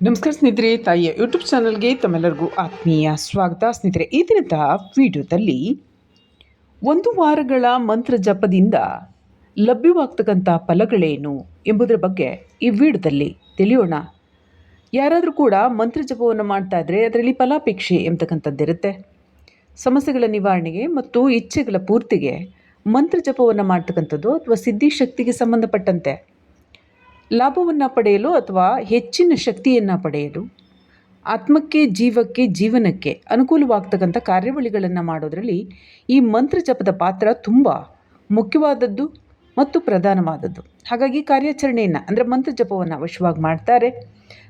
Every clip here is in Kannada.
ನಮಸ್ಕಾರ ಸ್ನೇಹಿತರೆ, ತಾಯಿಯ ಯೂಟ್ಯೂಬ್ ಚಾನಲ್ಗೆ ತಮ್ಮೆಲ್ಲರಿಗೂ ಆತ್ಮೀಯ ಸ್ವಾಗತ. ಸ್ನೇಹಿತರೆ, ಈ ದಿನದ ವಿಡಿಯೋದಲ್ಲಿ ಒಂದು ವಾರಗಳ ಮಂತ್ರ ಜಪದಿಂದ ಲಭ್ಯವಾಗ್ತಕ್ಕಂಥ ಫಲಗಳೇನು ಎಂಬುದರ ಬಗ್ಗೆ ಈ ವಿಡಿಯೋದಲ್ಲಿ ತಿಳಿಯೋಣ. ಯಾರಾದರೂ ಕೂಡ ಮಂತ್ರ ಜಪವನ್ನು ಮಾಡ್ತಾ ಇದ್ದರೆ ಅದರಲ್ಲಿ ಫಲಾಪೇಕ್ಷೆ ಎಂಬತಕ್ಕಂಥದ್ದಿರುತ್ತೆ ಸಮಸ್ಯೆಗಳ ನಿವಾರಣೆಗೆ ಮತ್ತು ಇಚ್ಛೆಗಳ ಪೂರ್ತಿಗೆ ಮಂತ್ರ ಜಪವನ್ನು ಮಾಡ್ತಕ್ಕಂಥದ್ದು ಅಥವಾ ಸಿದ್ಧಿಶಕ್ತಿಗೆ ಸಂಬಂಧಪಟ್ಟಂತೆ ಲಾಭವನ್ನು ಪಡೆಯಲು ಅಥವಾ ಹೆಚ್ಚಿನ ಶಕ್ತಿಯನ್ನು ಪಡೆಯಲು ಆತ್ಮಕ್ಕೆ, ಜೀವಕ್ಕೆ, ಜೀವನಕ್ಕೆ ಅನುಕೂಲವಾಗ್ತಕ್ಕಂಥ ಕಾರ್ಯವಳಿಗಳನ್ನು ಮಾಡೋದರಲ್ಲಿ ಈ ಮಂತ್ರ ಜಪದ ಪಾತ್ರ ತುಂಬ ಮುಖ್ಯವಾದದ್ದು ಮತ್ತು ಪ್ರಧಾನವಾದದ್ದು. ಹಾಗಾಗಿ ಕಾರ್ಯಾಚರಣೆಯನ್ನು ಅಂದರೆ ಮಂತ್ರ ಜಪವನ್ನು ಅವಶ್ಯವಾಗಿ ಮಾಡ್ತಾರೆ.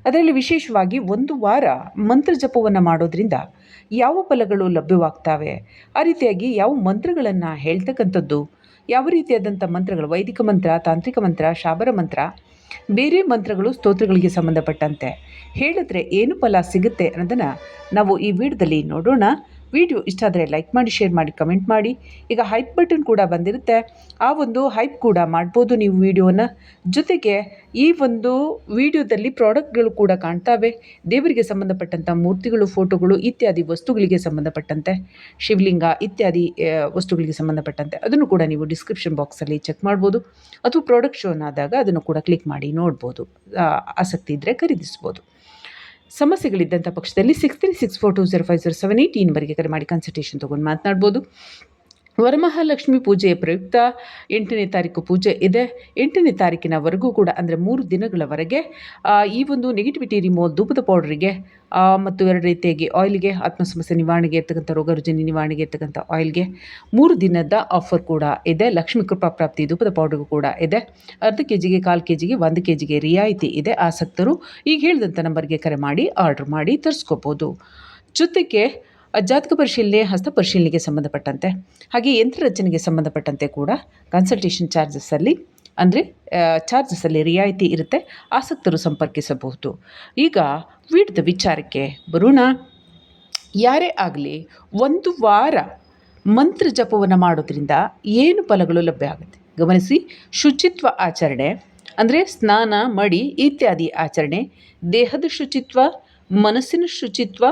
ಅದರಲ್ಲಿ ವಿಶೇಷವಾಗಿ ಒಂದು ವಾರ ಮಂತ್ರ ಜಪವನ್ನು ಮಾಡೋದ್ರಿಂದ ಯಾವ ಫಲಗಳು ಲಭ್ಯವಾಗ್ತವೆ, ಆ ರೀತಿಯಾಗಿ ಯಾವ ಮಂತ್ರಗಳನ್ನು ಹೇಳ್ತಕ್ಕಂಥದ್ದು, ಯಾವ ರೀತಿಯಾದಂಥ ಮಂತ್ರಗಳು, ವೈದಿಕ ಮಂತ್ರ, ತಾಂತ್ರಿಕ ಮಂತ್ರ, ಶಾಬರ ಮಂತ್ರ ಬೇರೆ ಮಂತ್ರಗಳು ಸ್ತೋತ್ರಗಳಿಗೆ ಸಂಬಂಧಪಟ್ಟಂತೆ. ಹೇಳಿದ್ರೆ ಏನು ಫಲ ಸಿಗುತ್ತೆ ಅನ್ನೋದನ್ನು ನಾವು ಈ ವಿಡಿಯೋದಲ್ಲಿ ನೋಡೋಣ. ವಿಡಿಯೋ ಇಷ್ಟ ಆದರೆ ಲೈಕ್ ಮಾಡಿ ಶೇರ್ ಮಾಡಿ ಕಮೆಂಟ್ ಮಾಡಿ. ಈಗ ಹೈಪ್ ಬಟನ್ ಕೂಡ ಬಂದಿರುತ್ತೆ. ಆ ಒಂದು ಹೈಪ್ ಕೂಡ ಮಾಡ್ಬೋದು ನೀವು ವಿಡಿಯೋನ. ಜೊತೆಗೆ ಈ ಒಂದು ವಿಡಿಯೋದಲ್ಲಿ ಪ್ರಾಡಕ್ಟ್ಗಳು ಕೂಡ ಕಾಣ್ತಾವೆ. ದೇವರಿಗೆ ಸಂಬಂಧಪಟ್ಟಂಥ ಮೂರ್ತಿಗಳು ಫೋಟೋಗಳು ಇತ್ಯಾದಿ ವಸ್ತುಗಳಿಗೆ ಸಂಬಂಧಪಟ್ಟಂತೆ. ಶಿವಲಿಂಗ ಇತ್ಯಾದಿ ವಸ್ತುಗಳಿಗೆ ಸಂಬಂಧಪಟ್ಟಂತೆ. ಅದನ್ನು ಕೂಡ ನೀವು ಡಿಸ್ಕ್ರಿಪ್ಷನ್ ಬಾಕ್ಸಲ್ಲಿ ಚೆಕ್ ಮಾಡ್ಬೋದು. ಅಥವಾ ಪ್ರಾಡಕ್ಟ್ ಶೋನ್ ಆದಾಗ ಅದನ್ನು ಕೂಡ ಕ್ಲಿಕ್ ಮಾಡಿ ನೋಡ್ಬೋದು. ಆಸಕ್ತಿ ಇದ್ದರೆ ಖರೀದಿಸ್ಬೋದು. ಸಮಸ್ಯೆಗಳಿದ್ದಂಥ ಪಕ್ಷದಲ್ಲಿ six three six four two zero five zero seven ಏಯ್ಟೀನ್ವರೆಗೆ ಕರೆ ಮಾಡಿ ಕನ್ಸಲ್ಟೇಷನ್ ತೊಗೊಂಡು ಮಾತನಾಡ್ಬೋದು. ವರಮಹಾಲಕ್ಷ್ಮಿ ಪೂಜೆ ಪ್ರಯುಕ್ತ ಎಂಟನೇ ತಾರೀಕು ಪೂಜೆ ಇದೆ. ಎಂಟನೇ ತಾರೀಕಿನವರೆಗೂ ಕೂಡ, ಅಂದರೆ ಮೂರು ದಿನಗಳವರೆಗೆ ಈ ಒಂದು ನೆಗೆಟಿವಿಟಿ ರಿಮೋಲ್ ಧೂಪದ ಪೌಡ್ರಿಗೆ ಮತ್ತು ಎರಡು ರೀತಿಯಾಗಿ ಆಯಿಲ್ಗೆ ಆತ್ಮ ಸಮಸ್ಯೆ ನಿವಾರಣೆಗೆ ಇರ್ತಕ್ಕಂಥ ರೋಗ ರುಜಿನಿ ನಿವಾರಣೆಗೆ ಇರ್ತಕ್ಕಂಥ ಆಯಿಲ್ಗೆ ಮೂರು ದಿನದ ಆಫರ್ ಕೂಡ ಇದೆ. ಲಕ್ಷ್ಮೀ ಕೃಪಾ ಪ್ರಾಪ್ತಿ ಧೂಪದ ಪೌಡರ್ಗೂ ಕೂಡ ಇದೆ. ಅರ್ಧ ಕೆ ಜಿಗೆ ಕಾಲು ಕೆ ಜಿಗೆ ಒಂದು ಕೆ ಜಿಗೆ ರಿಯಾಯಿತಿ ಇದೆ. ಆಸಕ್ತರು, ಈಗ ಹೇಳಿದಂಥ ನಂಬರ್ಗೆ ಕರೆ ಮಾಡಿ ಆರ್ಡ್ರ್ ಮಾಡಿ ತರಿಸ್ಕೋಬೋದು. ಜೊತೆಗೆ ಜಾತಕ ಪರಿಶೀಲನೆ, ಹಸ್ತ ಪರಿಶೀಲನೆಗೆ ಸಂಬಂಧಪಟ್ಟಂತೆ, ಹಾಗೆ ಯಂತ್ರ ರಚನೆಗೆ ಸಂಬಂಧಪಟ್ಟಂತೆ ಕೂಡ ಕನ್ಸಲ್ಟೇಷನ್ ಚಾರ್ಜಸ್ಸಲ್ಲಿ ಅಂದರೆ ಚಾರ್ಜಸ್ಸಲ್ಲಿ ರಿಯಾಯಿತಿ ಇರುತ್ತೆ, ಆಸಕ್ತರು ಸಂಪರ್ಕಿಸಬಹುದು. ಈಗ ವೀಡ್ದ ವಿಚಾರಕ್ಕೆ ಬರೋಣ. ಯಾರೇ ಆಗಲಿ, ಒಂದು ವಾರ ಮಂತ್ರ ಜಪವನ್ನು ಮಾಡೋದ್ರಿಂದ ಏನು ಫಲಗಳು ಲಭ್ಯ ಆಗುತ್ತೆ? ಗಮನಿಸಿ, ಶುಚಿತ್ವ ಆಚರಣೆ, ಅಂದರೆ ಸ್ನಾನ, ಮಡಿ ಇತ್ಯಾದಿ ಆಚರಣೆ, ದೇಹದ ಶುಚಿತ್ವ, ಮನಸ್ಸಿನ ಶುಚಿತ್ವ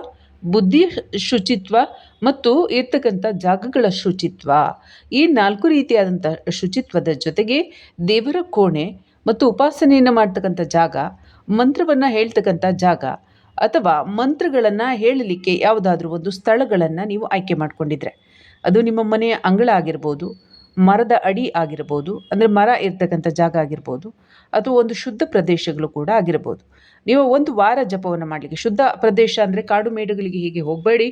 ಬುದ್ಧಿಯ ಶುಚಿತ್ವ ಮತ್ತು ಇರ್ತಕ್ಕಂಥ ಜಾಗಗಳ ಶುಚಿತ್ವ. ಈ ನಾಲ್ಕು ರೀತಿಯಾದಂಥ ಶುಚಿತ್ವದ ಜೊತೆಗೆ ದೇವರ ಕೋಣೆ ಮತ್ತು ಉಪಾಸನೆಯನ್ನು ಮಾಡ್ತಕ್ಕಂಥ ಜಾಗ, ಮಂತ್ರವನ್ನು ಹೇಳ್ತಕ್ಕಂಥ ಜಾಗ ಅಥವಾ ಮಂತ್ರಗಳನ್ನು ಹೇಳಲಿಕ್ಕೆ ಯಾವುದಾದ್ರೂ ಒಂದು ಸ್ಥಳಗಳನ್ನು ನೀವು ಆಯ್ಕೆ ಮಾಡಿಕೊಂಡಿದ್ರೆ. ಅದು ನಿಮ್ಮ ಮನೆಯ ಅಂಗಳ ಆಗಿರ್ಬೋದು ಮರದ ಅಡಿ ಆಗಿರ್ಬೋದು, ಅಂದರೆ ಮರ ಇರ್ತಕ್ಕಂಥ ಜಾಗ ಆಗಿರ್ಬೋದು, ಅಥವಾ ಒಂದು ಶುದ್ಧ ಪ್ರದೇಶಗಳು ಕೂಡ ಆಗಿರ್ಬೋದು. ನೀವು ಒಂದು ವಾರ ಜಪವನ್ನು ಮಾಡಲಿಕ್ಕೆ, ಶುದ್ಧ ಪ್ರದೇಶ ಅಂದರೆ ಕಾಡು ಮೇಡುಗಳಿಗೆ ಹೀಗೆ ಹೋಗಬೇಡಿ.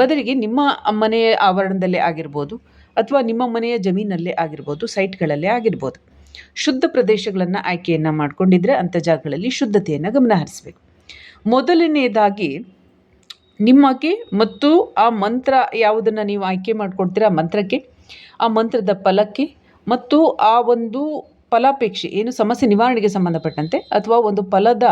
ಬದಲಿಗೆ ನಿಮ್ಮ ಮನೆಯ ಆವರಣದಲ್ಲೇ ಆಗಿರ್ಬೋದು, ಅಥವಾ ನಿಮ್ಮ ಮನೆಯ ಜಮೀನಲ್ಲೇ ಆಗಿರ್ಬೋದು, ಸೈಟ್ಗಳಲ್ಲೇ ಆಗಿರ್ಬೋದು. ಶುದ್ಧ ಪ್ರದೇಶಗಳನ್ನು ಆಯ್ಕೆಯನ್ನು ಮಾಡಿಕೊಂಡಿದ್ರೆ ಅಂಥ ಜಾಗಗಳಲ್ಲಿ ಶುದ್ಧತೆಯನ್ನು ಗಮನ ಹರಿಸಬೇಕು. ಮೊದಲನೆಯದಾಗಿ ನಿಮಗೆ ಮತ್ತು ಆ ಮಂತ್ರ ಯಾವುದನ್ನು ನೀವು ಆಯ್ಕೆ ಮಾಡ್ಕೊಡ್ತೀರಾ ಮಂತ್ರಕ್ಕೆ ಆ ಮಂತ್ರದ ಫಲಕ್ಕೆ ಮತ್ತು ಆ ಒಂದು ಫಲಾಪೇಕ್ಷೆ, ಏನು ಸಮಸ್ಯೆ ನಿವಾರಣೆಗೆ ಸಂಬಂಧಪಟ್ಟಂತೆ ಅಥವಾ ಒಂದು ಫಲದ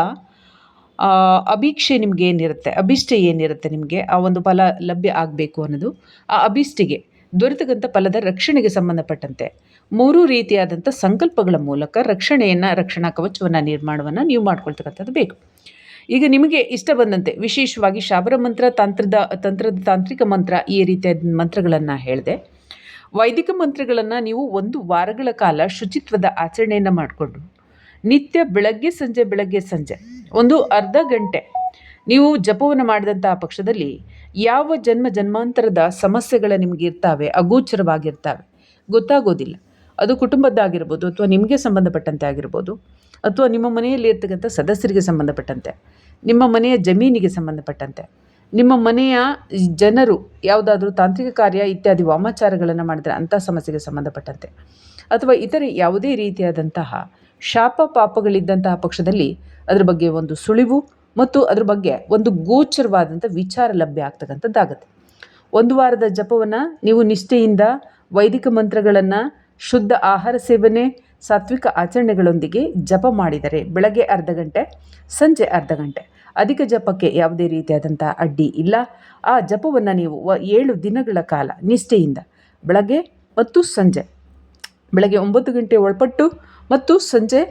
ಅಭೀಕ್ಷೆ ನಿಮಗೆ ಏನಿರುತ್ತೆ, ಅಭಿಷ್ಟೆ ಏನಿರುತ್ತೆ ನಿಮಗೆ, ಆ ಒಂದು ಫಲ ಲಭ್ಯ ಆಗಬೇಕು ಅನ್ನೋದು, ಆ ಅಭಿಷ್ಟಿಗೆ ದೊರೆತಕ್ಕಂಥ ಫಲದ ರಕ್ಷಣೆಗೆ ಸಂಬಂಧಪಟ್ಟಂತೆ ಮೂರು ರೀತಿಯಾದಂಥ ಸಂಕಲ್ಪಗಳ ಮೂಲಕ ರಕ್ಷಣೆಯನ್ನು, ರಕ್ಷಣಾ ಕವಚವನ್ನು ನಿರ್ಮಾಣವನ್ನು ನೀವು ಮಾಡ್ಕೊಳ್ತಕ್ಕಂಥದ್ದು ಬೇಕು. ಈಗ ನಿಮಗೆ ಇಷ್ಟ ಬಂದಂತೆ ವಿಶೇಷವಾಗಿ ಶಾಬರ ಮಂತ್ರ, ತಂತ್ರದ ತಂತ್ರದ ತಾಂತ್ರಿಕ ಮಂತ್ರ ಈ ರೀತಿಯಾದ ಮಂತ್ರಗಳನ್ನು ಹೇಳಿದೆ. ವೈದಿಕ ಮಂತ್ರಗಳನ್ನು ನೀವು ಒಂದು ವಾರಗಳ ಕಾಲ ಶುಚಿತ್ವದ ಆಚರಣೆಯನ್ನು ಮಾಡಿಕೊಂಡು ನಿತ್ಯ ಬೆಳಗ್ಗೆ, ಸಂಜೆ ಬೆಳಗ್ಗೆ, ಸಂಜೆ. ಒಂದು ಅರ್ಧ ಗಂಟೆ ನೀವು ಜಪವನ್ನು ಮಾಡಿದಂತಹ ಪಕ್ಷದಲ್ಲಿ ಯಾವ ಜನ್ಮ ಜನ್ಮಾಂತರದ ಸಮಸ್ಯೆಗಳ ನಿಮಗೆ ಇರ್ತಾವೆ, ಅಗೋಚರವಾಗಿರ್ತಾವೆ, ಗೊತ್ತಾಗೋದಿಲ್ಲ. ಅದು ಕುಟುಂಬದ್ದಾಗಿರ್ಬೋದು ಅಥವಾ ನಿಮಗೆ ಸಂಬಂಧಪಟ್ಟಂತೆ ಆಗಿರ್ಬೋದು ಅಥವಾ ನಿಮ್ಮ ಮನೆಯಲ್ಲಿ ಇರ್ತಕ್ಕಂಥ ಸದಸ್ಯರಿಗೆ ಸಂಬಂಧಪಟ್ಟಂತೆ, ನಿಮ್ಮ ಮನೆಯ ಜಮೀನಿಗೆ ಸಂಬಂಧಪಟ್ಟಂತೆ. ನಿಮ್ಮ ಮನೆಯ ಜನರು ಯಾವುದಾದ್ರೂ ತಾಂತ್ರಿಕ ಕಾರ್ಯ ಇತ್ಯಾದಿ ವಾಮಾಚಾರಗಳನ್ನು ಮಾಡಿದರೆ ಅಂಥ ಸಮಸ್ಯೆಗೆ ಸಂಬಂಧಪಟ್ಟಂತೆ. ಅಥವಾ ಇತರೆ ಯಾವುದೇ ರೀತಿಯಾದಂತಹ ಶಾಪ ಪಾಪಗಳಿದ್ದಂತಹ ಪಕ್ಷದಲ್ಲಿ ಅದರ ಬಗ್ಗೆ ಒಂದು ಸುಳಿವು ಮತ್ತು ಅದ್ರ ಬಗ್ಗೆ ಒಂದು ಗೋಚರವಾದಂಥ ವಿಚಾರ ಲಭ್ಯ ಆಗ್ತಕ್ಕಂಥದ್ದಾಗತ್ತೆ. ಒಂದು ವಾರದ ಜಪವನ್ನು ನೀವು ನಿಷ್ಠೆಯಿಂದ ವೈದಿಕ ಮಂತ್ರಗಳನ್ನು, ಶುದ್ಧ ಆಹಾರ ಸೇವನೆ, ಸಾತ್ವಿಕ ಆಚರಣೆಗಳೊಂದಿಗೆ ಜಪ ಮಾಡಿದರೆ ಬೆಳಗ್ಗೆ ಅರ್ಧ ಗಂಟೆ, ಸಂಜೆ ಅರ್ಧ ಗಂಟೆ. ಅಧಿಕ ಜಪಕ್ಕೆ ಯಾವುದೇ ರೀತಿಯಾದಂಥ ಅಡ್ಡಿ ಇಲ್ಲ. ಆ ಜಪವನ್ನು ನೀವು ಏಳು ದಿನಗಳ ಕಾಲ ನಿಷ್ಠೆಯಿಂದ ಬೆಳಗ್ಗೆ ಮತ್ತು ಸಂಜೆ, ಬೆಳಗ್ಗೆ ಒಂಬತ್ತು ಗಂಟೆ ಒಳಪಟ್ಟು ಮತ್ತು ಸಂಜೆ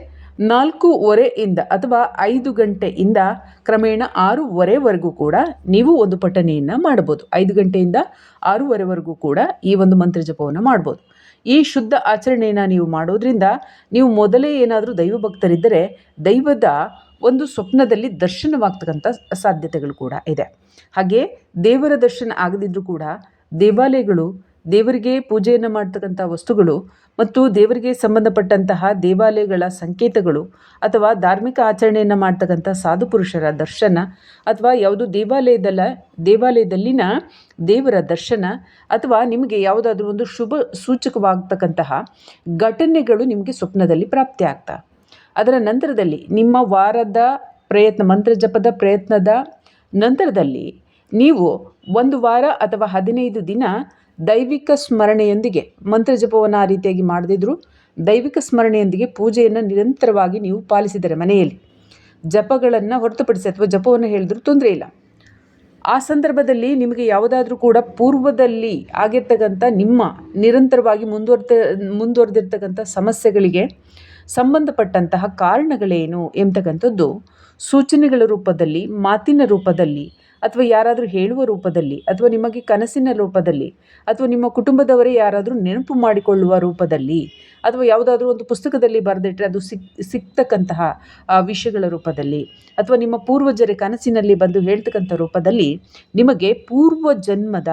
ನಾಲ್ಕೂವರೆಯಿಂದ ಅಥವಾ ಐದು ಗಂಟೆಯಿಂದ ಕ್ರಮೇಣ ಆರೂವರೆವರೆಗೂ ಕೂಡ ನೀವು ಒಂದು ಪಠಣೆಯನ್ನು ಮಾಡ್ಬೋದು ಐದು ಗಂಟೆಯಿಂದ ಆರೂವರೆವರೆಗೂ ಕೂಡ ಈ ಒಂದು ಮಂತ್ರ ಜಪವನ್ನು ಮಾಡ್ಬೋದು ಈ ಶುದ್ಧ ಆಚರಣೆಯನ್ನು ನೀವು ಮಾಡೋದ್ರಿಂದ ನೀವು ಮೊದಲೇ ಏನಾದರೂ ದೈವ ಭಕ್ತರಿದ್ದರೆ ದೈವದ ಒಂದು ಸ್ವಪ್ನದಲ್ಲಿ ದರ್ಶನವಾಗ್ತಕ್ಕಂಥ ಸಾಧ್ಯತೆಗಳು ಕೂಡ ಇದೆ. ಹಾಗೆ ದೇವರ ದರ್ಶನ ಆಗದಿದ್ದರೂ ಕೂಡ ದೇವಾಲಯಗಳು, ದೇವರಿಗೆ ಪೂಜೆಯನ್ನು ಮಾಡ್ತಕ್ಕಂಥ ವಸ್ತುಗಳು ಮತ್ತು ದೇವರಿಗೆ ಸಂಬಂಧಪಟ್ಟಂತಹ ದೇವಾಲಯಗಳ ಸಂಕೇತಗಳು ಅಥವಾ ಧಾರ್ಮಿಕ ಆಚರಣೆಯನ್ನು ಮಾಡ್ತಕ್ಕಂಥ ಸಾಧು ಪುರುಷರ ದರ್ಶನ ಅಥವಾ ಯಾವುದು ದೇವಾಲಯದಲ್ಲ, ದೇವಾಲಯದಲ್ಲಿನ ದೇವರ ದರ್ಶನ ಅಥವಾ ನಿಮಗೆ ಯಾವುದಾದ್ರೂ ಒಂದು ಶುಭ ಸೂಚಕವಾಗ್ತಕ್ಕಂತಹ ಘಟನೆಗಳು ನಿಮಗೆ ಸ್ವಪ್ನದಲ್ಲಿ ಪ್ರಾಪ್ತಿ ಆಗ್ತಾ ಅದರ ನಂತರದಲ್ಲಿ ನಿಮ್ಮ ವಾರದ ಪ್ರಯತ್ನ, ಮಂತ್ರ ಜಪದ ಪ್ರಯತ್ನದ ನಂತರದಲ್ಲಿ ನೀವು ಒಂದು ವಾರ ಅಥವಾ ಹದಿನೈದು ದಿನ ದೈವಿಕ ಸ್ಮರಣೆಯೊಂದಿಗೆ ಮಂತ್ರ ಜಪವನ್ನು ಆ ರೀತಿಯಾಗಿ ಮಾಡದಿದ್ದರೂ ದೈವಿಕ ಸ್ಮರಣೆಯೊಂದಿಗೆ ಪೂಜೆಯನ್ನು ನಿರಂತರವಾಗಿ ನೀವು ಪಾಲಿಸಿದರೆ ಮನೆಯಲ್ಲಿ. ಜಪಗಳನ್ನು ಹೊರತುಪಡಿಸಿ ಅಥವಾ ಜಪವನ್ನು ಹೇಳಿದ್ರೂ ತೊಂದರೆ ಇಲ್ಲ. ಆ ಸಂದರ್ಭದಲ್ಲಿ ನಿಮಗೆ ಯಾವುದಾದ್ರೂ ಕೂಡ ಪೂರ್ವದಲ್ಲಿ ಆಗಿರ್ತಕ್ಕಂಥ ನಿಮ್ಮ ನಿರಂತರವಾಗಿ ಮುಂದುವರ್ತ, ಮುಂದುವರೆದಿರ್ತಕ್ಕಂಥ ಸಮಸ್ಯೆಗಳಿಗೆ ಸಂಬಂಧಪಟ್ಟಂತಹ ಕಾರಣಗಳೇನು ಎಂಬತಕ್ಕಂಥದ್ದು ಸೂಚನೆಗಳ ರೂಪದಲ್ಲಿ, ಮಾತಿನ ರೂಪದಲ್ಲಿ, ಅಥವಾ ಯಾರಾದರೂ ಹೇಳುವ ರೂಪದಲ್ಲಿ, ಅಥವಾ ನಿಮಗೆ ಕನಸಿನ ರೂಪದಲ್ಲಿ, ಅಥವಾ ನಿಮ್ಮ ಕುಟುಂಬದವರೇ ಯಾರಾದರೂ ನೆನಪು ಮಾಡಿಕೊಳ್ಳುವ ರೂಪದಲ್ಲಿ, ಅಥವಾ ಯಾವುದಾದ್ರೂ ಒಂದು ಪುಸ್ತಕದಲ್ಲಿ ಬರೆದಿಟ್ಟರೆ ಅದು ಸಿಕ್, ಸಿಕ್ತಕ್ಕಂತಹ ವಿಷಯಗಳ ರೂಪದಲ್ಲಿ, ಅಥವಾ ನಿಮ್ಮ ಪೂರ್ವಜರ ಕನಸಿನಲ್ಲಿ ಬಂದು ಹೇಳ್ತಕ್ಕಂಥ ರೂಪದಲ್ಲಿ, ನಿಮಗೆ ಪೂರ್ವ ಜನ್ಮದ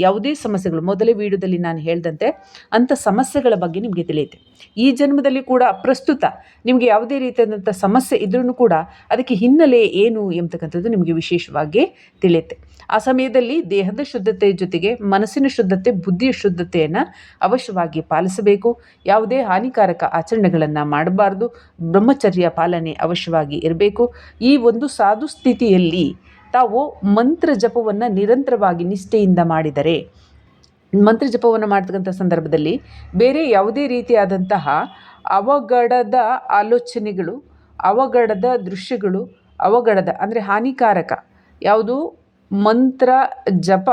ಯಾವುದೇ ಸಮಸ್ಯೆಗಳು. ಮೊದಲೇ ವಿಡಿಯೋದಲ್ಲಿ ನಾನು ಹೇಳಿದಂತೆ ಅಂಥ ಸಮಸ್ಯೆಗಳ ಬಗ್ಗೆ ನಿಮಗೆ ತಿಳಿಯುತ್ತೆ. ಈ ಜನ್ಮದಲ್ಲಿ ಕೂಡ ಪ್ರಸ್ತುತ ನಿಮಗೆ ಯಾವುದೇ ರೀತಿಯಾದಂಥ ಸಮಸ್ಯೆ ಇದ್ರೂ ಕೂಡ ಅದಕ್ಕೆ ಹಿನ್ನೆಲೆ ಏನು ಎಂಬತಕ್ಕಂಥದ್ದು ನಿಮಗೆ ವಿಶೇಷವಾಗಿ ತಿಳಿಯುತ್ತೆ. ಆ ಸಮಯದಲ್ಲಿ ದೇಹದ ಶುದ್ಧತೆ ಜೊತೆಗೆ ಮನಸ್ಸಿನ ಶುದ್ಧತೆ, ಬುದ್ಧಿಯ ಶುದ್ಧತೆಯನ್ನು ಅವಶ್ಯವಾಗಿ ಪಾಲಿಸಬೇಕು. ಯಾವುದೇ ಹಾನಿಕಾರಕ ಆಚರಣೆಗಳನ್ನು ಮಾಡಬಾರ್ದು. ಬ್ರಹ್ಮಚರ್ಯ ಪಾಲನೆ ಅವಶ್ಯವಾಗಿ ಇರಬೇಕು. ಈ ಒಂದು ಸಾಧು ಸ್ಥಿತಿಯಲ್ಲಿ ತಾವು ಮಂತ್ರ ಜಪವನ್ನು ನಿರಂತರವಾಗಿ ನಿಷ್ಠೆಯಿಂದ ಮಾಡಿದರೆ. ಮಂತ್ರ ಜಪವನ್ನು ಮಾಡ್ತಕ್ಕಂಥ ಸಂದರ್ಭದಲ್ಲಿ ಬೇರೆ ಯಾವುದೇ ರೀತಿಯಾದಂತಹ ಅವಘಡದ ಆಲೋಚನೆಗಳು, ಅವಘಡದ ದೃಶ್ಯಗಳು, ಅವಘಡದ ಅಂದರೆ ಹಾನಿಕಾರಕ ಯಾವುದು ಮಂತ್ರ ಜಪ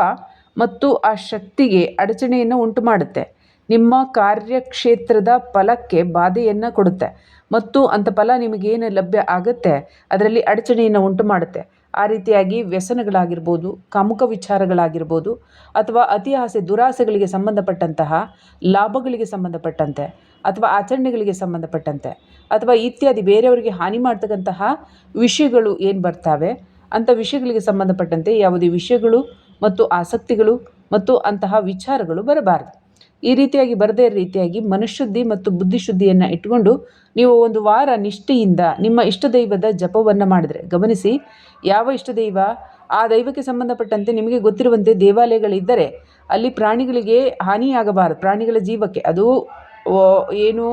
ಮತ್ತು ಆ ಶಕ್ತಿಗೆ ಅಡಚಣೆಯನ್ನು ಉಂಟು ಮಾಡುತ್ತೆ. ನಿಮ್ಮ ಕಾರ್ಯಕ್ಷೇತ್ರದ ಫಲಕ್ಕೆ ಬಾಧೆಯನ್ನು ಕೊಡುತ್ತೆ ಮತ್ತು ಅಂಥ ಫಲ ನಿಮಗೇನು ಲಭ್ಯ ಆಗುತ್ತೆ, ಅದರಲ್ಲಿ ಅಡಚಣೆಯನ್ನು ಉಂಟು ಮಾಡುತ್ತೆ. ಆ ರೀತಿಯಾಗಿ ವ್ಯಸನಗಳಾಗಿರ್ಬೋದು, ಕಾಮುಕ ವಿಚಾರಗಳಾಗಿರ್ಬೋದು ಅಥವಾ ಅತಿ ಆಸೆ, ದುರಾಸೆಗಳಿಗೆ ಸಂಬಂಧಪಟ್ಟಂತಹ ಲಾಭಗಳಿಗೆ ಸಂಬಂಧಪಟ್ಟಂತೆ ಅಥವಾ ಆಚರಣೆಗಳಿಗೆ ಸಂಬಂಧಪಟ್ಟಂತೆ ಅಥವಾ ಇತ್ಯಾದಿ ಬೇರೆಯವರಿಗೆ ಹಾನಿ ಮಾಡ್ತಕ್ಕಂತಹ ವಿಷಯಗಳು ಏನು ಬರ್ತಾವೆ ಅಂಥ ವಿಷಯಗಳಿಗೆ ಸಂಬಂಧಪಟ್ಟಂತೆ ಯಾವುದೇ ವಿಷಯಗಳು ಮತ್ತು ಆಸಕ್ತಿಗಳು ಮತ್ತು ಅಂತಹ ವಿಚಾರಗಳು ಬರಬಾರದು. ಈ ರೀತಿಯಾಗಿ ಬರದೇ ರೀತಿಯಾಗಿ ಮನಃಶುದ್ಧಿ ಮತ್ತು ಬುದ್ಧಿಶುದ್ಧಿಯನ್ನು ಇಟ್ಟುಕೊಂಡು ನೀವು ಒಂದು ವಾರ ನಿಷ್ಠೆಯಿಂದ ನಿಮ್ಮ ಇಷ್ಟ ದೈವದ ಜಪವನ್ನು ಮಾಡಿದರೆ ಗಮನಿಸಿ ಯಾವ ಇಷ್ಟ ದೈವ? ಆ ದೈವಕ್ಕೆ ಸಂಬಂಧಪಟ್ಟಂತೆ ನಿಮಗೆ ಗೊತ್ತಿರುವಂತೆ ದೇವಾಲಯಗಳಿದ್ದರೆ ಅಲ್ಲಿ ಪ್ರಾಣಿಗಳಿಗೆ ಹಾನಿಯಾಗಬಾರದು, ಪ್ರಾಣಿಗಳ ಜೀವಕ್ಕೆ. ಅದು ಏನು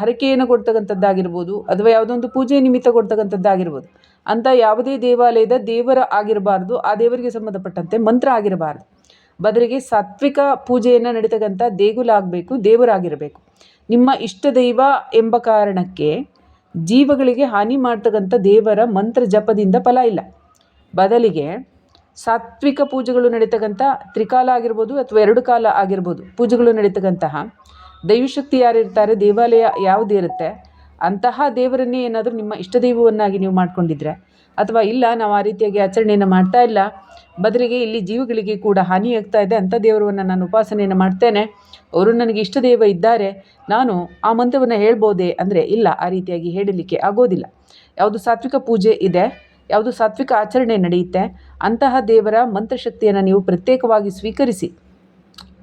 ಹರಕೆಯನ್ನು ಕೊಡ್ತಕ್ಕಂಥದ್ದಾಗಿರ್ಬೋದು ಅಥವಾ ಯಾವುದೋ ಒಂದು ಪೂಜೆ ನಿಮಿತ್ತ ಕೊಡ್ತಕ್ಕಂಥದ್ದಾಗಿರ್ಬೋದು. ಅಂಥ ಯಾವುದೇ ದೇವಾಲಯದ ದೇವರ ಆಗಿರಬಾರ್ದು, ಆ ದೇವರಿಗೆ ಸಂಬಂಧಪಟ್ಟಂತೆ ಮಂತ್ರ ಆಗಿರಬಾರ್ದು. ಬದಲಿಗೆ ಸಾತ್ವಿಕ ಪೂಜೆಯನ್ನು ನಡೀತಕ್ಕಂಥ ದೇಗುಲಾಗಬೇಕು ದೇವರಾಗಿರಬೇಕು. ನಿಮ್ಮ ಇಷ್ಟ ದೈವ ಎಂಬ ಕಾರಣಕ್ಕೆ ಜೀವಗಳಿಗೆ ಹಾನಿ ಮಾಡ್ತಕ್ಕಂಥ ದೇವರ ಮಂತ್ರ ಜಪದಿಂದ ಫಲ ಇಲ್ಲ. ಬದಲಿಗೆ ಸಾತ್ವಿಕ ಪೂಜೆಗಳು ನಡೀತಕ್ಕಂಥ ತ್ರಿಕಾಲ ಆಗಿರ್ಬೋದು ಅಥವಾ ಎರಡು ಕಾಲ ಆಗಿರ್ಬೋದು ಪೂಜೆಗಳು ನಡೀತಕ್ಕಂತಹ ದೈವಶಕ್ತಿ ಯಾರಿರ್ತಾರೆ ದೇವಾಲಯ ಯಾವುದಿರುತ್ತೆ ಅಂತಹ ದೇವರನ್ನೇ ಏನಾದರೂ ನಿಮ್ಮ ಇಷ್ಟ ದೈವವನ್ನಾಗಿ ನೀವು ಮಾಡ್ಕೊಂಡಿದ್ರೆ ಅಥವಾ ಇಲ್ಲ, ನಾವು ಆ ರೀತಿಯಾಗಿ ಆಚರಣೆಯನ್ನು ಮಾಡ್ತಾ ಇಲ್ಲ ಬದಲಿಗೆ ಇಲ್ಲಿ ಜೀವಿಗಳಿಗೆ ಕೂಡ ಹಾನಿಯಾಗ್ತಾ ಇದೆ ಅಂಥ ದೇವರನ್ನು ನಾನು ಉಪಾಸನೆಯನ್ನು ಮಾಡ್ತೇನೆ. ಅವರು ನನಗೆ ಇಷ್ಟ ದೇವ ಇದ್ದಾರೆ. ನಾನು ಆ ಮಂತ್ರವನ್ನು ಹೇಳ್ಬೋದೇ? ಅಂದರೆ ಇಲ್ಲ, ಆ ರೀತಿಯಾಗಿ ಹೇಳಲಿಕ್ಕೆ ಆಗೋದಿಲ್ಲ. ಯಾವುದು ಸಾತ್ವಿಕ ಪೂಜೆ ಇದೆ, ಯಾವುದು ಸಾತ್ವಿಕ ಆಚರಣೆ ನಡೆಯುತ್ತೆ, ಅಂತಹ ದೇವರ ಮಂತ್ರಶಕ್ತಿಯನ್ನು ನೀವು ಪ್ರತ್ಯೇಕವಾಗಿ ಸ್ವೀಕರಿಸಿ.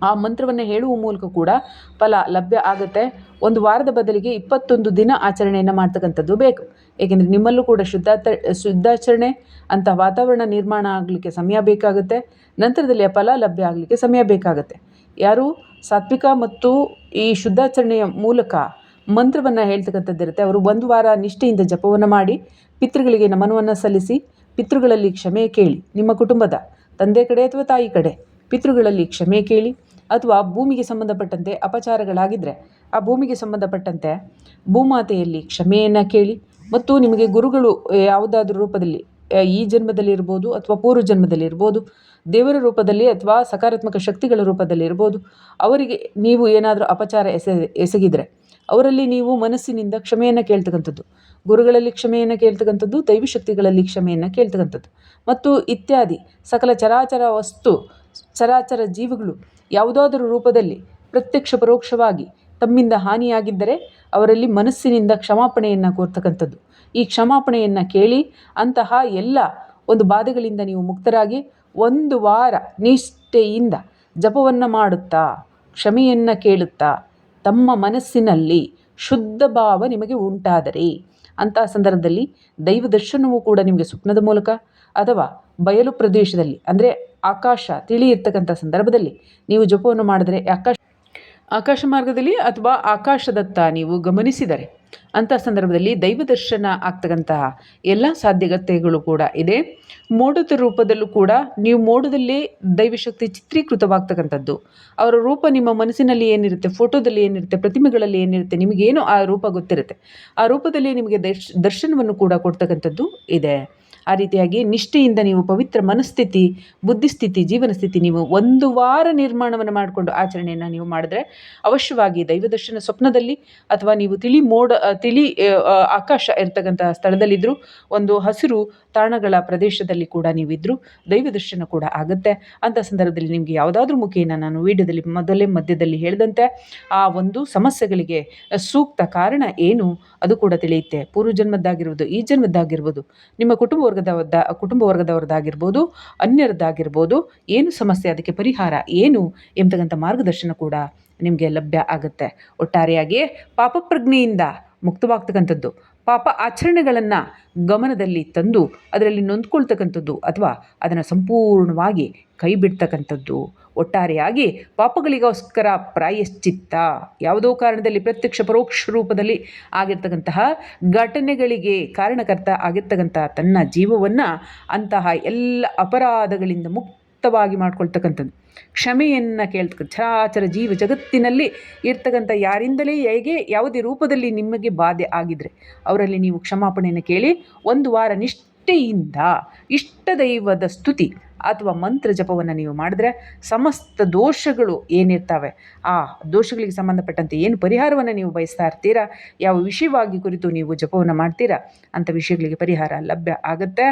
ಆ ಮಂತ್ರವನ್ನು ಹೇಳುವ ಮೂಲಕ ಕೂಡ ಫಲ ಲಭ್ಯ ಆಗುತ್ತೆ. ಒಂದು ವಾರದ ಬದಲಿಗೆ ಇಪ್ಪತ್ತೊಂದು ದಿನ ಆಚರಣೆಯನ್ನು ಮಾಡ್ತಕ್ಕಂಥದ್ದು ಬೇಕು. ಏಕೆಂದರೆ ನಿಮ್ಮಲ್ಲೂ ಕೂಡ ಶುದ್ಧಾತ ಶುದ್ಧಾಚರಣೆ ಅಂತ ವಾತಾವರಣ ನಿರ್ಮಾಣ ಆಗಲಿಕ್ಕೆ ಸಮಯ ಬೇಕಾಗುತ್ತೆ. ನಂತರದಲ್ಲಿ ಆ ಫಲ ಲಭ್ಯ ಆಗಲಿಕ್ಕೆ ಸಮಯ ಬೇಕಾಗುತ್ತೆ. ಯಾರು? ಸಾತ್ವಿಕ ಮತ್ತು ಈ ಶುದ್ಧಾಚರಣೆಯ ಮೂಲಕ ಮಂತ್ರವನ್ನು ಹೇಳ್ತಕ್ಕಂಥದ್ದಿರುತ್ತೆ. ಅವರು ಒಂದು ವಾರ ನಿಷ್ಠೆಯಿಂದ ಜಪವನ್ನು ಮಾಡಿ, ಪಿತೃಗಳಿಗೆ ನಮನವನ್ನು ಸಲ್ಲಿಸಿ, ಪಿತೃಗಳಲ್ಲಿ ಕ್ಷಮೆ ಕೇಳಿ. ನಿಮ್ಮ ಕುಟುಂಬದ ತಂದೆ ಕಡೆ ಅಥವಾ ತಾಯಿ ಕಡೆ, ಪಿತೃಗಳಲ್ಲಿ ಕ್ಷಮೆ ಕೇಳಿ ಅಥವಾ ಭೂಮಿಗೆ ಸಂಬಂಧಪಟ್ಟಂತೆ ಅಪಚಾರಗಳಾಗಿದ್ದರೆ ಆ ಭೂಮಿಗೆ ಸಂಬಂಧಪಟ್ಟಂತೆ ಭೂಮಾತೆಯಲ್ಲಿ ಕ್ಷಮೆಯನ್ನು ಕೇಳಿ ಮತ್ತು ನಿಮಗೆ ಗುರುಗಳು ಯಾವುದಾದ್ರೂ ರೂಪದಲ್ಲಿ ಈ ಜನ್ಮದಲ್ಲಿ ಇರ್ಬೋದು ಅಥವಾ ಪೂರ್ವ ಜನ್ಮದಲ್ಲಿ ಇರ್ಬೋದು, ದೇವರ ರೂಪದಲ್ಲಿ ಅಥವಾ ಸಕಾರಾತ್ಮಕ ಶಕ್ತಿಗಳ ರೂಪದಲ್ಲಿ ಇರ್ಬೋದು, ಅವರಿಗೆ ನೀವು ಏನಾದರೂ ಅಪಚಾರ ಎಸೆ, ಎಸಗಿದರೆ ಅವರಲ್ಲಿ ನೀವು ಮನಸ್ಸಿನಿಂದ ಕ್ಷಮೆಯನ್ನು ಕೇಳ್ತಕ್ಕಂಥದ್ದು, ಗುರುಗಳಲ್ಲಿ ಕ್ಷಮೆಯನ್ನು ಕೇಳ್ತಕ್ಕಂಥದ್ದು, ದೈವಶಕ್ತಿಗಳಲ್ಲಿ ಕ್ಷಮೆಯನ್ನು ಕೇಳ್ತಕ್ಕಂಥದ್ದು ಮತ್ತು ಇತ್ಯಾದಿ ಸಕಲ ಚರಾಚರ ವಸ್ತು ಚರಾಚರ ಜೀವಿಗಳು ಯಾವುದಾದರೂ ರೂಪದಲ್ಲಿ ಪ್ರತ್ಯಕ್ಷ ಪರೋಕ್ಷವಾಗಿ ತಮ್ಮಿಂದ ಹಾನಿಯಾಗಿದ್ದರೆ ಅವರಲ್ಲಿ ಮನಸ್ಸಿನಿಂದ ಕ್ಷಮಾಪಣೆಯನ್ನು ಕೋರ್ತಕ್ಕಂಥದ್ದು. ಈ ಕ್ಷಮಾಪಣೆಯನ್ನು ಕೇಳಿ ಅಂತಹ ಎಲ್ಲ ಒಂದು ಬಾಧೆಗಳಿಂದ ನೀವು ಮುಕ್ತರಾಗಿ ಒಂದು ವಾರ ನಿಷ್ಠೆಯಿಂದ ಜಪವನ್ನು ಮಾಡುತ್ತಾ, ಕ್ಷಮೆಯನ್ನು ಕೇಳುತ್ತಾ, ತಮ್ಮ ಮನಸ್ಸಿನಲ್ಲಿ ಶುದ್ಧ ಭಾವ ನಿಮಗೆ ಉಂಟಾದರೆ ಅಂತಹ ಸಂದರ್ಭದಲ್ಲಿ ದೈವ ದರ್ಶನವೂ ಕೂಡ ನಿಮಗೆ ಸ್ವಪ್ನದ ಮೂಲಕ ಅಥವಾ ಬಯಲು ಪ್ರದೇಶದಲ್ಲಿ, ಅಂದರೆ ಆಕಾಶ ತಿಳಿಯಿರ್ತಕ್ಕಂಥ ಸಂದರ್ಭದಲ್ಲಿ ನೀವು ಜಪವನ್ನು ಮಾಡಿದರೆ ಆಕಾಶ ಆಕಾಶ ಮಾರ್ಗದಲ್ಲಿ ಅಥವಾ ಆಕಾಶದತ್ತ ನೀವು ಗಮನಿಸಿದರೆ ಅಂಥ ಸಂದರ್ಭದಲ್ಲಿ ದೈವ ದರ್ಶನ ಆಗ್ತಕ್ಕಂತಹ ಎಲ್ಲ ಸಾಧ್ಯತೆಗಳು ಕೂಡ ಇದೆ. ಮೋಡದ ರೂಪದಲ್ಲೂ ಕೂಡ ನೀವು ಮೋಡದಲ್ಲೇ ದೈವಶಕ್ತಿ ಚಿತ್ರೀಕೃತವಾಗ್ತಕ್ಕಂಥದ್ದು. ಅವರ ರೂಪ ನಿಮ್ಮ ಮನಸ್ಸಿನಲ್ಲಿ ಏನಿರುತ್ತೆ, ಫೋಟೋದಲ್ಲಿ ಏನಿರುತ್ತೆ, ಪ್ರತಿಮೆಗಳಲ್ಲಿ ಏನಿರುತ್ತೆ, ನಿಮಗೇನು ಆ ರೂಪ ಗೊತ್ತಿರುತ್ತೆ. ಆ ರೂಪದಲ್ಲಿ ನಿಮಗೆ ದರ್ಶ್, ದರ್ಶನವನ್ನು ಕೂಡ ಕೊಡ್ತಕ್ಕಂಥದ್ದು ಇದೆ. ಆ ರೀತಿಯಾಗಿ ನಿಷ್ಠೆಯಿಂದ ನೀವು ಪವಿತ್ರ ಮನಸ್ಥಿತಿ, ಬುದ್ಧಿಸ್ಥಿತಿ ಜೀವನ ಸ್ಥಿತಿ ನೀವು ಒಂದು ವಾರ ನಿರ್ಮಾಣವನ್ನು ಮಾಡಿಕೊಂಡು ಆಚರಣೆಯನ್ನು ನೀವು ಮಾಡಿದ್ರೆ ಅವಶ್ಯವಾಗಿ ದೈವದರ್ಶನ ಸ್ವಪ್ನದಲ್ಲಿ ಅಥವಾ ನೀವು ತಿಳಿ ಮೋಡ ತಿಳಿ ಆಕಾಶ ಇರ್ತಕ್ಕಂಥ ಸ್ಥಳದಲ್ಲಿದ್ದರೂ ಒಂದು ಹಸಿರು ತಾಣಗಳ ಪ್ರದೇಶದಲ್ಲಿ ಕೂಡ ನೀವಿದ್ದರೂ ದೈವದರ್ಶನ ಕೂಡ ಆಗುತ್ತೆ. ಅಂಥ ಸಂದರ್ಭದಲ್ಲಿ ನಿಮಗೆ ಯಾವುದಾದ್ರೂ ಮುಖೇನ ನಾನು ವಿಡಿಯೋದಲ್ಲಿ ಮೊದಲೇ ಮಧ್ಯದಲ್ಲಿ ಹೇಳಿದಂತೆ ಆ ಒಂದು ಸಮಸ್ಯೆಗಳಿಗೆ ಸೂಕ್ತ ಕಾರಣ ಏನು ಅದು ಕೂಡ ತಿಳಿಯುತ್ತೆ. ಪೂರ್ವ ಜನ್ಮದ್ದಾಗಿರ್ಬೋದು ಈ ಜನ್ಮದ್ದಾಗಿರ್ಬೋದು ನಿಮ್ಮ ಕುಟುಂಬ ವರ್ಗದವದ್ದ ಕುಟುಂಬ ವರ್ಗದವ್ರದ್ದಾಗಿರ್ಬೋದು ಅನ್ಯರದ್ದಾಗಿರ್ಬೋದು, ಏನು ಸಮಸ್ಯೆ ಅದಕ್ಕೆ ಪರಿಹಾರ ಏನು ಎಂಬತಕ್ಕಂಥ ಮಾರ್ಗದರ್ಶನ ಕೂಡ ನಿಮಗೆ ಲಭ್ಯ ಆಗುತ್ತೆ. ಒಟ್ಟಾರೆಯಾಗಿ ಪಾಪಪ್ರಜ್ಞೆಯಿಂದ ಮುಕ್ತವಾಗ್ತಕ್ಕಂಥದ್ದು. ಪಾಪ ಆಚರಣೆಗಳನ್ನು ಗಮನದಲ್ಲಿ ತಂದು ಅದರಲ್ಲಿ ನೊಂದ್ಕೊಳ್ತಕ್ಕಂಥದ್ದು ಅಥವಾ ಅದನ್ನು ಸಂಪೂರ್ಣವಾಗಿ ಕೈ ಬಿಡ್ತಕ್ಕಂಥದ್ದು ಒಟ್ಟಾರೆಯಾಗಿ ಪಾಪಗಳಿಗೋಸ್ಕರ ಪ್ರಾಯಶ್ಚಿತ್ತ, ಯಾವುದೋ ಕಾರಣದಲ್ಲಿ ಪ್ರತ್ಯಕ್ಷ ಪರೋಕ್ಷ ರೂಪದಲ್ಲಿ ಆಗಿರ್ತಕ್ಕಂತಹ ಘಟನೆಗಳಿಗೆ ಕಾರಣಕರ್ತ ಆಗಿರ್ತಕ್ಕಂತಹ ತನ್ನ ಜೀವವನ್ನು ಅಂತಹ ಎಲ್ಲ ಅಪರಾಧಗಳಿಂದ ಮುಕ್ತವಾಗಿ ಮಾಡ್ಕೊಳ್ತಕ್ಕಂಥದ್ದು. ಕ್ಷಮೆಯನ್ನು ಕೇಳ್ತ ಚರಾಚರ ಜೀವ ಜಗತ್ತಿನಲ್ಲಿ ಇರ್ತಕ್ಕಂಥ ಯಾರಿಂದಲೇ ಹೇಗೆ ಯಾವುದೇ ರೂಪದಲ್ಲಿ ನಿಮಗೆ ಬಾಧೆ ಆಗಿದ್ರೆ, ಅವರಲ್ಲಿ ನೀವು ಕ್ಷಮಾಪಣೆಯನ್ನು ಕೇಳಿ, ಒಂದು ವಾರ ನಿಷ್ಠೆಯಿಂದ ಇಷ್ಟ ದೈವದ ಸ್ತುತಿ ಅಥವಾ ಮಂತ್ರ ಜಪವನ್ನು ನೀವು ಮಾಡಿದ್ರೆ ಸಮಸ್ತ ದೋಷಗಳು ಏನಿರ್ತವೆ, ಆ ದೋಷಗಳಿಗೆ ಸಂಬಂಧಪಟ್ಟಂತೆ ಏನು ಪರಿಹಾರವನ್ನು ನೀವು ಬಯಸ್ತಾ ಇರ್ತೀರಾ, ಯಾವ ವಿಷಯವಾಗಿ ಕುರಿತು ನೀವು ಜಪವನ್ನು ಮಾಡ್ತೀರಾ, ಅಂಥ ವಿಷಯಗಳಿಗೆ ಪರಿಹಾರ ಲಭ್ಯ ಆಗುತ್ತೆ.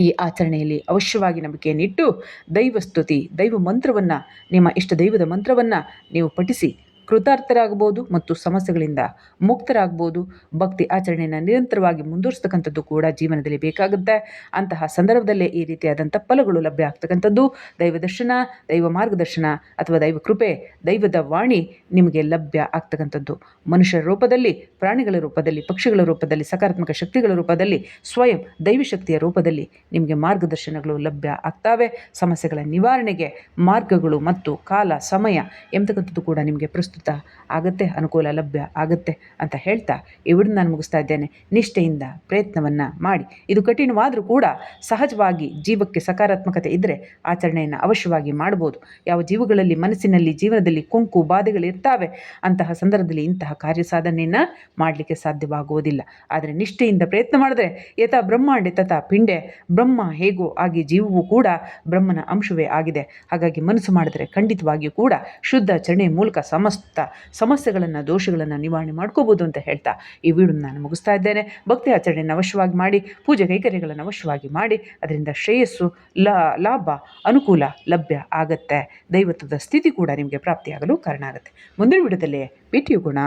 ಈ ಆಚರಣೆಯಲ್ಲಿ ಅವಶ್ಯವಾಗಿ ನಂಬಿಕೆಯನ್ನಿಟ್ಟು ದೈವ ಸ್ತುತಿ ದೈವ ಮಂತ್ರವನ್ನು ನಿಮ್ಮ ಇಷ್ಟ ದೈವದ ಮಂತ್ರವನ್ನು ನೀವು ಪಠಿಸಿ. ಕೃತಾರ್ಥರಾಗ್ಬೋದು ಮತ್ತು ಸಮಸ್ಯೆಗಳಿಂದ ಮುಕ್ತರಾಗ್ಬೋದು ಭಕ್ತಿ ಆಚರಣೆಯನ್ನು ನಿರಂತರವಾಗಿ ಮುಂದುವರಿಸ್ತಕ್ಕಂಥದ್ದು ಕೂಡ ಜೀವನದಲ್ಲಿ ಬೇಕಾಗುತ್ತೆ. ಅಂತಹ ಸಂದರ್ಭದಲ್ಲೇ ಈ ರೀತಿಯಾದಂಥ ಫಲಗಳು ಲಭ್ಯ ಆಗ್ತಕ್ಕಂಥದ್ದು. ದೈವ ದರ್ಶನ, ದೈವ ಮಾರ್ಗದರ್ಶನ ಅಥವಾ ದೈವ ಕೃಪೆ, ದೈವದ ವಾಣಿ ನಿಮಗೆ ಲಭ್ಯ ಆಗ್ತಕ್ಕಂಥದ್ದು. ಮನುಷ್ಯರ ರೂಪದಲ್ಲಿ, ಪ್ರಾಣಿಗಳ ರೂಪದಲ್ಲಿ, ಪಕ್ಷಿಗಳ ರೂಪದಲ್ಲಿ, ಸಕಾರಾತ್ಮಕ ಶಕ್ತಿಗಳ ರೂಪದಲ್ಲಿ, ಸ್ವಯಂ ದೈವಶಕ್ತಿಯ ರೂಪದಲ್ಲಿ ನಿಮಗೆ ಮಾರ್ಗದರ್ಶನಗಳು ಲಭ್ಯ ಆಗ್ತಾವೆ. ಸಮಸ್ಯೆಗಳ ನಿವಾರಣೆಗೆ ಮಾರ್ಗಗಳು ಮತ್ತು ಕಾಲ, ಸಮಯ ಎಂಬತಕ್ಕಂಥದ್ದು ಕೂಡ ನಿಮಗೆ ಪ್ರಸ್ತುತ ಆಗುತ್ತೆ, ಅನುಕೂಲ ಲಭ್ಯ ಆಗುತ್ತೆ ಅಂತ ಹೇಳ್ತಾ ಇವಿಡ್ ನಾನು ಮುಗಿಸ್ತಾ ಇದ್ದೇನೆ. ನಿಷ್ಠೆಯಿಂದ ಪ್ರಯತ್ನವನ್ನು ಮಾಡಿ. ಇದು ಕಠಿಣವಾದರೂ ಕೂಡ ಸಹಜವಾಗಿ ಜೀವಕ್ಕೆ ಸಕಾರಾತ್ಮಕತೆ ಇದ್ದರೆ ಆಚರಣೆಯನ್ನು ಅವಶ್ಯವಾಗಿ ಮಾಡ್ಬೋದು. ಯಾವ ಜೀವಗಳಲ್ಲಿ ಮನಸ್ಸಿನಲ್ಲಿ, ಜೀವನದಲ್ಲಿ ಕುಂಕು ಬಾಧೆಗಳಿರ್ತಾವೆ ಅಂತಹ ಸಂದರ್ಭದಲ್ಲಿ ಇಂತಹ ಕಾರ್ಯ ಸಾಧನೆಯನ್ನು ಮಾಡಲಿಕ್ಕೆ ಸಾಧ್ಯವಾಗುವುದಿಲ್ಲ. ಆದರೆ ನಿಷ್ಠೆಯಿಂದ ಪ್ರಯತ್ನ ಮಾಡಿದ್ರೆ ಯಥಾ ಬ್ರಹ್ಮಾಂಡೆ ತಥಾ ಪಿಂಡೆ, ಬ್ರಹ್ಮ ಹೇಗೋ ಆಗಿ ಜೀವವು ಕೂಡ ಬ್ರಹ್ಮನ ಅಂಶವೇ ಆಗಿದೆ. ಹಾಗಾಗಿ ಮನಸ್ಸು ಮಾಡಿದರೆ ಖಂಡಿತವಾಗಿಯೂ ಕೂಡ ಶುದ್ಧ ಚರಣೆ ಮೂಲಕ ಸಮಸ್ತ ಸಮಸ್ಯೆಗಳನ್ನು, ದೋಷಗಳನ್ನು ನಿವಾರಣೆ ಮಾಡ್ಕೋಬೋದು ಅಂತ ಹೇಳ್ತಾ ಈ ವಿಡಿಯೋನ ನಾನು ಮುಗಿಸ್ತಾ ಇದ್ದೇನೆ. ಭಕ್ತಿ ಆಚರಣೆಯನ್ನು ಅವಶ್ಯವಾಗಿ ಮಾಡಿ, ಪೂಜೆ ಕೈಕರ್ಯಗಳನ್ನು ಅವಶ್ಯವಾಗಿ ಮಾಡಿ, ಅದರಿಂದ ಶ್ರೇಯಸ್ಸು ಲಾಭ, ಅನುಕೂಲ, ಲಭ್ಯ ಆಗತ್ತೆ. ದೈವತ್ವದ ಸ್ಥಿತಿ ಕೂಡ ನಿಮಗೆ ಪ್ರಾಪ್ತಿಯಾಗಲು ಕಾರಣ ಆಗುತ್ತೆ ಮುಂದಿನ ವಿಡಿಯೋದಲ್ಲಿ ಭೇಟಿಯೋಗೋಣ.